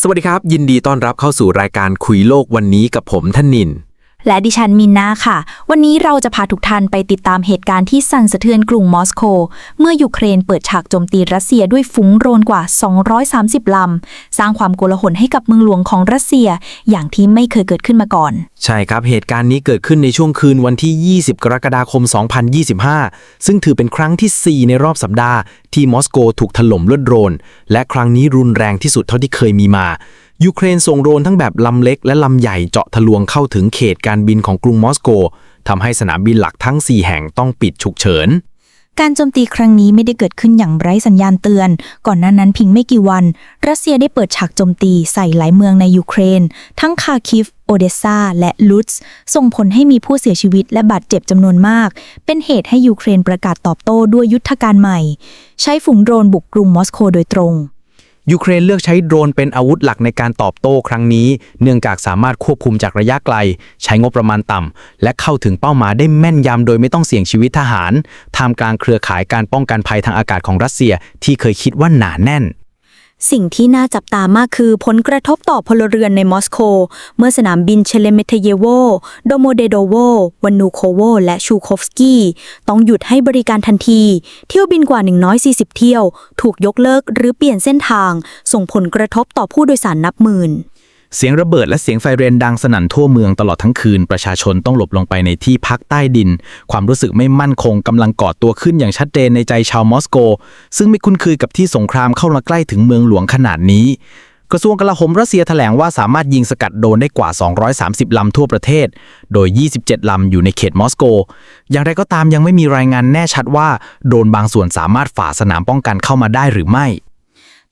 สวัสดีครับ ยินดีต้อนรับเข้าสู่รายการคุยโลกวันนี้กับผมท่านนิน และดิฉันมินนาค่ะ วันนี้เราจะพาทุกท่านไปติดตามเหตุการณ์ที่สั่นสะเทือนกรุงมอสโก เมื่อยูเครนเปิดฉากโจมตีรัสเซียด้วยฝูงโดรนกว่า 230 ลำ สร้างความโกลาหลให้กับเมืองหลวงของรัสเซีย อย่างที่ไม่เคยเกิดขึ้นมาก่อน ใช่ครับ เหตุการณ์นี้เกิดขึ้นในช่วงคืนวันที่ 20 กรกฎาคม 2025 ซึ่งถือเป็นครั้งที่ 4 ในรอบสัปดาห์ ที่มอสโกถูกถล่มด้วยโดรน และครั้งนี้รุนแรงที่สุดเท่าที่เคยมีมา ยูเครนส่งโดรนทั้งแบบลำเล็กและลำใหญ่เจาะทะลวงเข้าถึงเขตการบินของกรุงมอสโกทำให้สนามบินหลักทั้ง 4 แห่งต้องปิดฉุกเฉิน การโจมตีครั้งนี้ไม่ได้เกิดขึ้นอย่างไร้สัญญาณเตือน ก่อนหน้านั้นเพียงไม่กี่วัน รัสเซียได้เปิดฉากโจมตีใส่หลายเมืองในยูเครน ทั้งคาคิฟ โอเดสซาและลุตส์ส่งผลให้มีผู้เสียชีวิตและบาดเจ็บจำนวนมาก เป็นเหตุให้ยูเครนประกาศตอบโต้ด้วยยุทธการใหม่ ใช้ฝูงโดรนบุกกรุงมอสโกโดยตรง ยูเครนเลือกใช้โดรนเป็นอาวุธหลักในการตอบโต้ครั้งนี้ เนื่องจากสามารถควบคุมจากระยะไกล ใช้งบประมาณต่ำ และเข้าถึงเป้าหมายได้แม่นยำโดยไม่ต้องเสี่ยงชีวิตทหาร ท่ามกลางเครือข่ายการป้องกันภัยทางอากาศของรัสเซียที่เคยคิดว่าหนาแน่น สิ่งที่น่าจับตามากคือผลกระทบต่อพลเรือนในมอสโก เมื่อสนามบินเชเลเมเทเยโว โดโมเดโดโววันนูโคโว และชูโคฟสกี้ ต้องหยุดให้บริการทันที เที่ยวบินกว่า 140 เที่ยว ถูกยกเลิกหรือเปลี่ยนเส้นทาง ส่งผลกระทบต่อผู้โดยสารนับหมื่น เสียงระเบิดและเสียงไฟเรนดังสนั่นทั่วเมืองตลอดทั้งคืน ประชาชนต้องหลบลงไปในที่พักใต้ดิน ความรู้สึกไม่มั่นคงกำลังก่อตัวขึ้นอย่างชัดเจนในใจชาวมอสโก ซึ่งไม่คุ้นเคยกับที่สงครามเข้ามาใกล้ถึงเมืองหลวงขนาดนี้ กระทรวงกลาโหมรัสเซียแถลงว่าสามารถยิงสกัดโดนได้กว่า 230 ลำทั่วประเทศ โดย 27 ลำอยู่ในเขตมอสโก อย่างไรก็ตามยังไม่มีรายงานแน่ชัดว่าโดนบางส่วนสามารถฝ่าสนามป้องกันเข้ามาได้หรือไม่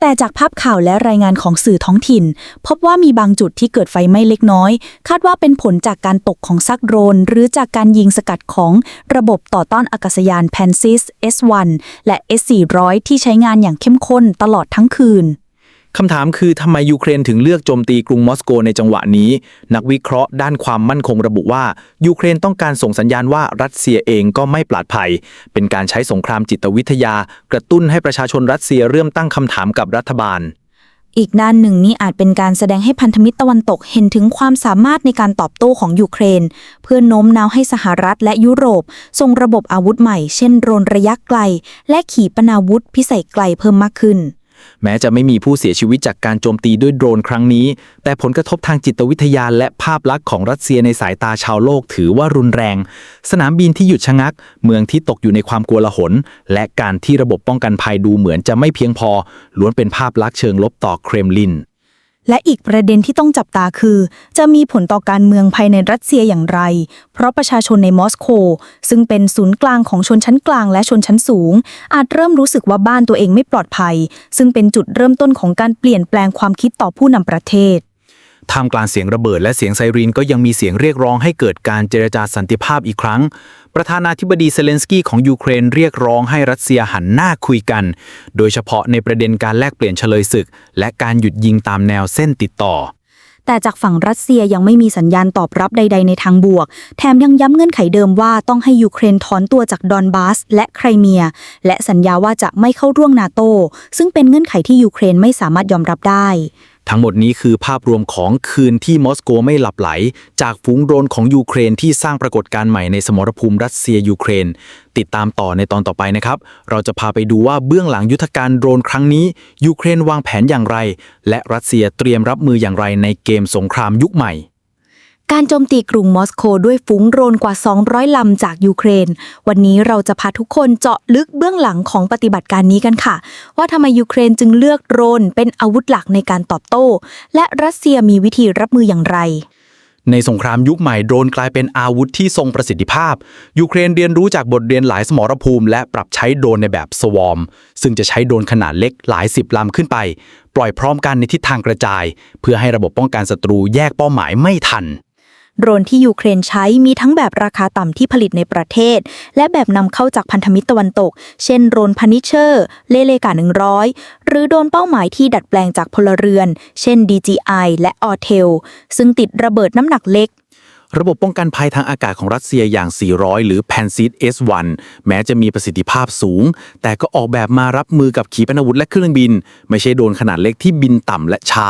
แต่จากภาพข่าวและรายงานของสื่อท้องถิ่น พบว่ามีบางจุดที่เกิดไฟไหม้เล็กน้อย คาดว่าเป็นผลจากการตกของซักโดรน หรือจากการยิงสกัดของระบบต่อต้านอากาศยาน Pansis S1 และ S400 ที่ใช้งานอย่างเข้มข้นตลอดทั้งคืน คำถามคือทำไมยูเครนถึงเลือกโจมตีกรุงมอสโกในจังหวะนี้ นักวิเคราะห์ด้านความมั่นคงระบุว่า ยูเครนต้องการส่งสัญญาณว่ารัสเซียเองก็ไม่ปลอดภัย เป็นการใช้สงครามจิตวิทยา กระตุ้นให้ประชาชนรัสเซียเริ่มตั้งคำถามกับรัฐบาล อีกด้านหนึ่งนี่อาจเป็นการแสดงให้พันธมิตรตะวันตกเห็นถึงความสามารถในการตอบโต้ของยูเครน เพื่อโน้มน้าวให้สหรัฐและยุโรปส่งระบบอาวุธใหม่ เช่นโดรนระยะไกล และขีปนาวุธพิสัยไกลเพิ่มมากขึ้น แม้จะไม่มีผู้เสียชีวิตจากการโจมตีด้วยโดรนครั้งนี้ แต่ผลกระทบทางจิตวิทยาและภาพลักษณ์ของรัสเซียในสายตาชาวโลกถือว่ารุนแรง สนามบินที่หยุดชะงัก เมืองที่ตกอยู่ในความกลัวละหน และการที่ระบบป้องกันภัยดูเหมือนจะไม่เพียงพอ ล้วนเป็นภาพลักษณ์เชิงลบต่อเครมลิน และอีกประเด็นที่ต้องจับตาคือ จะมีผลต่อการเมืองภายในรัสเซียอย่างไร เพราะประชาชนในมอสโก ซึ่งเป็นศูนย์กลางของชนชั้นกลางและชนชั้นสูง อาจเริ่มรู้สึกว่าบ้านตัวเองไม่ปลอดภัย ซึ่งเป็นจุดเริ่มต้นของการเปลี่ยนแปลงความคิดต่อผู้นำประเทศ ท่ามกลางเสียงระเบิดและเสียงไซเรนก็ยังมีเสียงเรียกร้องให้เกิดการเจรจาสันติภาพอีกครั้ง ประธานาธิบดีเซเลนสกี้ของยูเครนเรียกร้องให้รัสเซียหันหน้าคุยกัน โดยเฉพาะในประเด็นการแลกเปลี่ยนเฉลยศึก และการหยุดยิงตามแนวเส้นติดต่อแต่จากฝั่งรัสเซียยังไม่มีสัญญาณตอบรับใด ๆ ในทางบวก แถมยังย้ำเงื่อนไขเดิมว่าต้องให้ยูเครนถอนตัวจากดอนบาส และไครเมีย และสัญญาว่าจะไม่เข้าร่วมนาโต ซึ่งเป็นเงื่อนไขที่ยูเครนไม่สามารถยอมรับได้ ทั้งหมดนี้คือภาพรวมของคืนที่มอสโกไม่หลับไหล จากฝูงโดรนของยูเครนที่สร้างปรากฏการณ์ใหม่ในสมรภูมิรัสเซียยูเครน ติดตามต่อในตอนต่อไปนะครับ เราจะพาไปดูว่าเบื้องหลังยุทธการโดรนครั้งนี้ ยูเครนวางแผนอย่างไร และรัสเซียเตรียมรับมืออย่างไรในเกมสงครามยุคใหม่ การโจมตีกรุงมอสโกด้วยฝูงโรนกว่า 200 ลำจากยูเครน วันนี้เราจะพาทุกคนเจาะลึกเบื้องหลังของปฏิบัติการนี้กันค่ะ ว่าทำไมยูเครนจึงเลือกโดรนเป็นอาวุธหลักในการตอบโต้ และรัสเซียมีวิธีรับมืออย่างไรในสงครามยุคใหม่โดรนกลายเป็นอาวุธที่ทรงประสิทธิภาพ ยูเครนเรียนรู้จากบทเรียนหลายสมรภูมิ และปรับใช้โดรนในแบบสวอม ซึ่งจะใช้โดรนขนาดเล็กหลายสิบลำขึ้นไป ปล่อยพร้อมกันในทิศทางกระจาย เพื่อให้ระบบป้องกันศัตรูแยกเป้าหมายไม่ทัน โดรนที่ยูเครนใช้มีทั้งแบบราคาต่ำที่ผลิตในประเทศ และแบบนำเข้าจากพันธมิตรตะวันตก เช่นโดรนพานิเชอร์ เลเลกา100 หรือโดรนเป้าหมายที่ดัดแปลงจากพลเรือน เช่น DJI และ a u t e l ซึ่งติดระเบิดน้ำหนักเล็กระบบป้องกันภัยทางอากาศของรัสเซียอย่าง 400 หรือ Pansit S1 แม้จะมีประสิทธิภาพสูง แต่ก็ออกแบบมารับมือกับขีปนาวุธและเครื่องบิน ไม่ใช่โดรนขนาดเล็กที่บินต่ำและช้า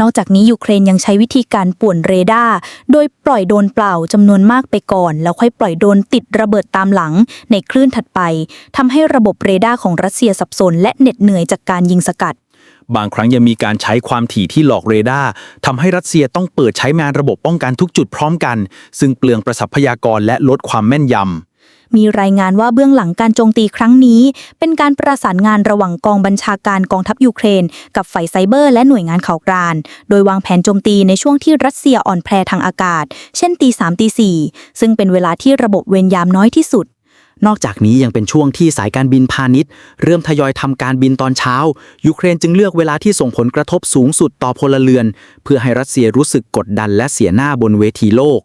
นอกจากนี้ยูเครนยังใช้วิธีการป่วนเรดาร์โดยปล่อยโดนเปล่าจำนวนมากไปก่อน แล้วค่อยปล่อยโดนติดระเบิดตามหลัง ในคลื่นถัดไปทำให้ระบบเรดาร์ของรัสเซียสับสน และเหน็ดเหนื่อยจากการยิงสกัด บางครั้งยังมีการใช้ความถี่ที่หลอกเรดาร์ทำให้รัสเซียต้องเปิดใช้งานระบบป้องกันทุกจุดพร้อมกัน ซึ่งเปลืองประสัพยากรและลดความแม่นยำ มีรายงานว่าเบื้องหลังการโจมตีครั้งนี้ เป็นการประสานงานระหว่างกองบัญชาการกองทัพยูเครน กับฝ่ายไซเบอร์และหน่วยงานข่าวกราน โดยวางแผนโจมตีในช่วงที่รัสเซียอ่อนแพรทางอากาศ เช่นตีสามตีสี่ซึ่งเป็นเวลาที่ระบบเวรยามน้อยที่สุดนอกจากนี้ยังเป็นช่วงที่สายการบินพาณิชย์ เริ่มทยอยทำการบินตอนเช้า ยูเครนจึงเลือกเวลาที่ส่งผลกระทบสูงสุดต่อพลเรือน เพื่อให้รัสเซียรู้สึกกดดันและเสียหน้าบนเวทีโลก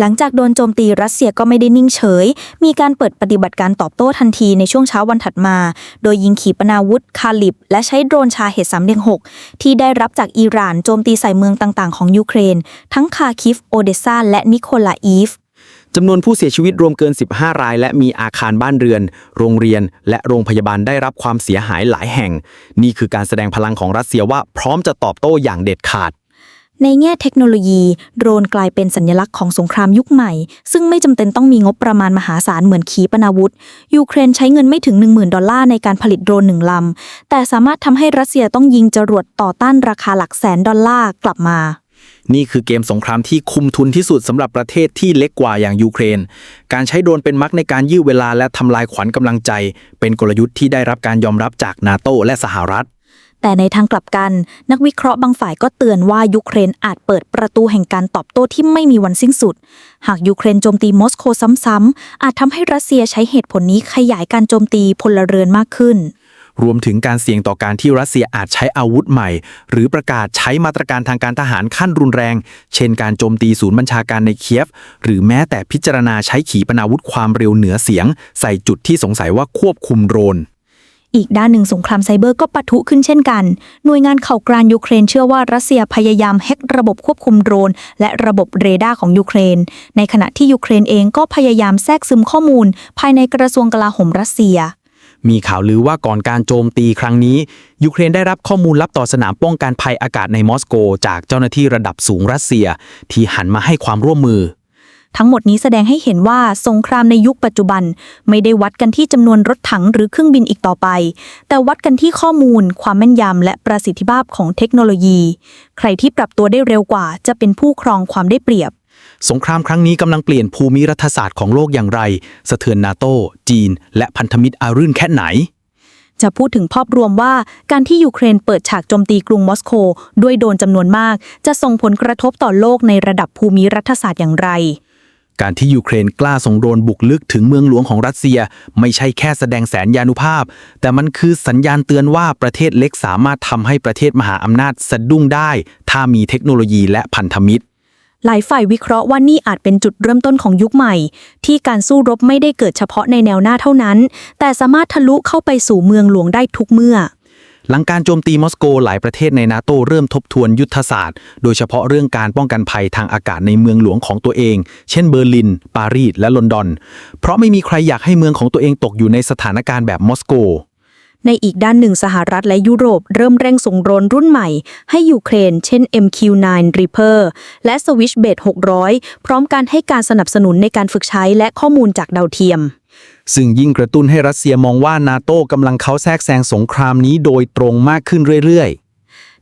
หลังจากโดนโจมตีรัสเซียก็ไม่ได้นิ่งเฉย มีการเปิดปฏิบัติการตอบโต้ทันทีในช่วงเช้าวันถัดมา โดยยิงขีปนาวุธคาลิบ และใช้โดรนชาเหตุ316ที่ได้รับจากอิหร่านโจมตีใส่เมืองต่างๆ ของยูเครน ทั้งคาคิฟ โอเดซาและนิโคลาอีฟจำนวนผู้เสียชีวิตรวมเกิน 15 ราย และมีอาคารบ้านเรือน โรงเรียน และโรงพยาบาลได้รับความเสียหายหลายแห่ง นี่คือการแสดงพลังของรัสเซียว่าพร้อมจะตอบโต้อย่างเด็ดขาด ในแง่เทคโนโลยี โดรนกลายเป็นสัญลักษณ์ของสงครามยุคใหม่ ซึ่งไม่จำเป็นต้องมีงบประมาณมหาศาลเหมือนขีปนาวุธ ยูเครนใช้เงินไม่ถึง 10,000 ดอลลาร์ในการผลิตโดรนหนึ่งลำ แต่สามารถทำให้รัสเซียต้องยิงจรวดต่อต้านราคาหลักแสนดอลลาร์กลับมา นี่คือเกมสงครามที่คุมทุนที่สุดสำหรับประเทศที่เล็กกว่าอย่างยูเครน การใช้โดรนเป็นมักในการยื้อเวลาและทำลายขวัญกำลังใจ เป็นกลยุทธ์ที่ได้รับการยอมรับจากนาโตและสหรัฐ แต่ในทางกลับกัน นักวิเคราะห์บางฝ่ายก็เตือนว่ายูเครนอาจเปิดประตูแห่งการตอบโต้ที่ไม่มีวันสิ้นสุด หากยูเครนโจมตีมอสโกซ้ำๆ อาจทำให้รัสเซียใช้เหตุผลนี้ขยายการโจมตีพลเรือนมากขึ้นรวมถึงการเสี่ยงต่อการที่รัสเซียอาจใช้อาวุธใหม่ หรือประกาศใช้มาตรการทางการทหารขั้นรุนแรง เช่นการโจมตีศูนย์บัญชาการในเคียฟ หรือแม้แต่พิจารณาใช้ขีปนาวุธความเร็วเหนือเสียง ใส่จุดที่สงสัยว่าควบคุมโดรน อีกด้านหนึ่งสงครามไซเบอร์ก็ปะทุขึ้นเช่นกัน หน่วยงานข่าวกรานยูเครนเชื่อว่ารัสเซียพยายามแฮ็กระบบควบคุมโดรน และระบบเรดาร์ของยูเครน ในขณะที่ยูเครนเองก็พยายามแทรกซึมข้อมูล ภายในกระทรวงกลาโหมรัสเซียมีข่าวลือว่าก่อนการโจมตีครั้งนี้ ยูเครนได้รับข้อมูลลับต่อสนามป้องกันภัยอากาศในมอสโก จากเจ้าหน้าที่ระดับสูงรัสเซีย ที่หันมาให้ความร่วมมือ ทั้งหมดนี้แสดงให้เห็นว่าสงครามในยุคปัจจุบัน ไม่ได้วัดกันที่จำนวนรถถังหรือเครื่องบินอีกต่อไป แต่วัดกันที่ข้อมูล ความแม่นยำและประสิทธิภาพของเทคโนโลยี ใครที่ปรับตัวได้เร็วกว่า จะเป็นผู้ครองความได้เปรียบสงครามครั้งนี้กำลังเปลี่ยนภูมิรัฐศาสตร์ของโลกอย่างไร สะเทือนนาโต จีน และพันธมิตรอารื่นแค่ไหน จะพูดถึงภาพรวมว่าการที่ยูเครนเปิดฉากโจมตีกรุงมอสโก ด้วยโดรนจำนวนมาก จะส่งผลกระทบต่อโลกในระดับภูมิรัฐศาสตร์อย่างไร การที่ยูเครนกล้าส่งโดรนบุกลึกถึงเมืองหลวงของรัสเซีย ไม่ใช่แค่แสดงแสนยานุภาพ แต่มันคือสัญญาณเตือนว่าประเทศเล็กสามารถทำให้ประเทศมหาอำนาจสะดุ้งได้ ถ้ามีเทคโนโลยีและพันธมิตร หลายฝ่ายวิเคราะห์ว่านี่อาจเป็นจุดเริ่มต้นของยุคใหม่ ที่การสู้รบไม่ได้เกิดเฉพาะในแนวหน้าเท่านั้น แต่สามารถทะลุเข้าไปสู่เมืองหลวงได้ทุกเมื่อ หลังการโจมตีมอสโกหลายประเทศในนาโตเริ่มทบทวนยุทธศาสตร์ โดยเฉพาะเรื่องการป้องกันภัยทางอากาศในเมืองหลวงของตัวเอง เช่นเบอร์ลิน ปารีส และลอนดอน เพราะไม่มีใครอยากให้เมืองของตัวเองตกอยู่ในสถานการณ์แบบมอสโก ในอีกด้านหนึ่งสหรัฐและยุโรปเริ่มเร่งส่งโดรนรุ่นใหม่ ให้ยูเครน เช่น MQ-9 Reaper และ Switchblade 600 พร้อมการให้การสนับสนุนในการฝึกใช้และข้อมูลจากดาวเทียม ซึ่งยิ่งกระตุ้นให้รัสเซียมองว่านาโต้กำลังเข้าแทรกแซงสงครามนี้โดยตรงมากขึ้นเรื่อยๆ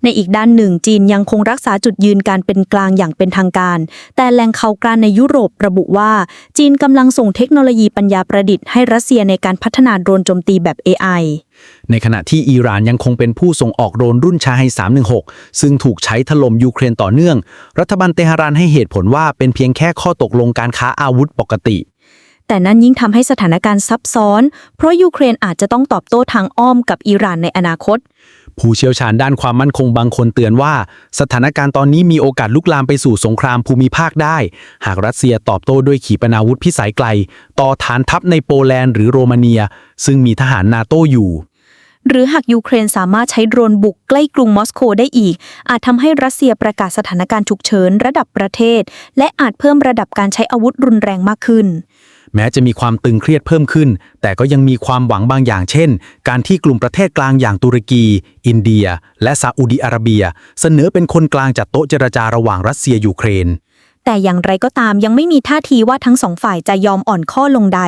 ในอีกด้านหนึ่งจีนยังคงรักษาจุดยืนการเป็นกลางอย่างเป็นทางการ แต่แหล่งข่าวกลางในยุโรประบุว่า จีนกำลังส่งเทคโนโลยีปัญญาประดิษฐ์ให้รัสเซียในการพัฒนาโดรนโจมตีแบบ AI ในขณะที่อิหร่านยังคงเป็นผู้ส่งออกโดรนรุ่นชาไฮ316 ซึ่งถูกใช้ถล่มยูเครนต่อเนื่อง รัฐบาลเตหะรานให้เหตุผลว่าเป็นเพียงแค่ข้อตกลงการค้าอาวุธปกติ แต่นั้นยิ่งทำให้สถานการณ์ซับซ้อน เพราะยูเครนอาจจะต้องตอบโต้ทางอ้อมกับอิหร่านในอนาคต ผู้เชี่ยวชาญด้านความมั่นคงบางคนเตือนว่า สถานการณ์ตอนนี้มีโอกาสลุกลามไปสู่สงครามภูมิภาคได้ หากรัสเซียตอบโต้ด้วยขีปนาวุธพิสัยไกล ต่อฐานทัพในโปแลนด์หรือโรมาเนีย ซึ่งมีทหารนาโตอยู่หรือหากยูเครนสามารถใช้โดรนบุกใกล้กรุงมอสโกได้อีก อาจทำให้รัสเซียประกาศสถานการณ์ฉุกเฉินระดับประเทศ และอาจเพิ่มระดับการใช้อาวุธรุนแรงมากขึ้น แม้จะมีความตึงเครียดเพิ่มขึ้น แต่ก็ยังมีความหวังบางอย่างเช่น การที่กลุ่มประเทศกลางอย่างตุรกี อินเดีย และซาอุดิอาระเบีย เสนอเป็นคนกลางจัดโต๊ะเจรจาระหว่างรัสเซียยูเครนแต่อย่างไรก็ตามยังไม่มีท่าทีว่าทั้งสองฝ่ายจะยอมอ่อนข้อลงใด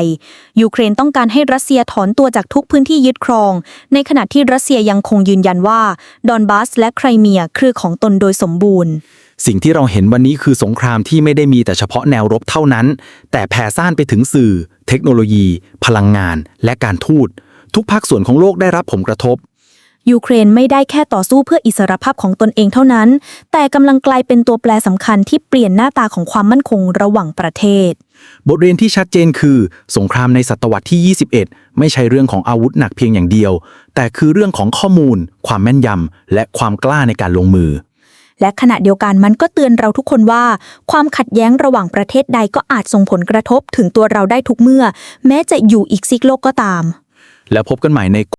ยูเครนต้องการให้รัสเซียถอนตัวจากทุกพื้นที่ยึดครอง ในขณะที่รัสเซียยังคงยืนยันว่า ดอนบาสและไครเมียคือของตนโดยสมบูรณ์ สิ่งที่เราเห็นวันนี้คือสงครามที่ไม่ได้มีแต่เฉพาะแนวรบเท่านั้น แต่แผ่ซ่านไปถึงสื่อ เทคโนโลยี พลังงาน และการทูต ทุกภาคส่วนของโลกได้รับผลกระทบ ยูเครนไม่ได้แค่ต่อสู้เพื่ออิสรภาพของตนเองเท่านั้น แต่กำลังกลายเป็นตัวแปรสำคัญที่เปลี่ยนหน้าตาของความมั่นคงระหว่างประเทศ บทเรียนที่ชัดเจนคือ สงครามในศตวรรษที่ 21 ไม่ใช่เรื่องของอาวุธหนักเพียงอย่างเดียว แต่คือเรื่องของข้อมูล ความแม่นยำและความกล้าในการลงมือ และขณะเดียวกันมันก็เตือนเราทุกคนว่า ความขัดแย้งระหว่างประเทศใดก็อาจส่งผลกระทบถึงตัวเราได้ทุกเมื่อ แม้จะอยู่อีกซีกโลกก็ตาม แล้วพบกันใหม่ใน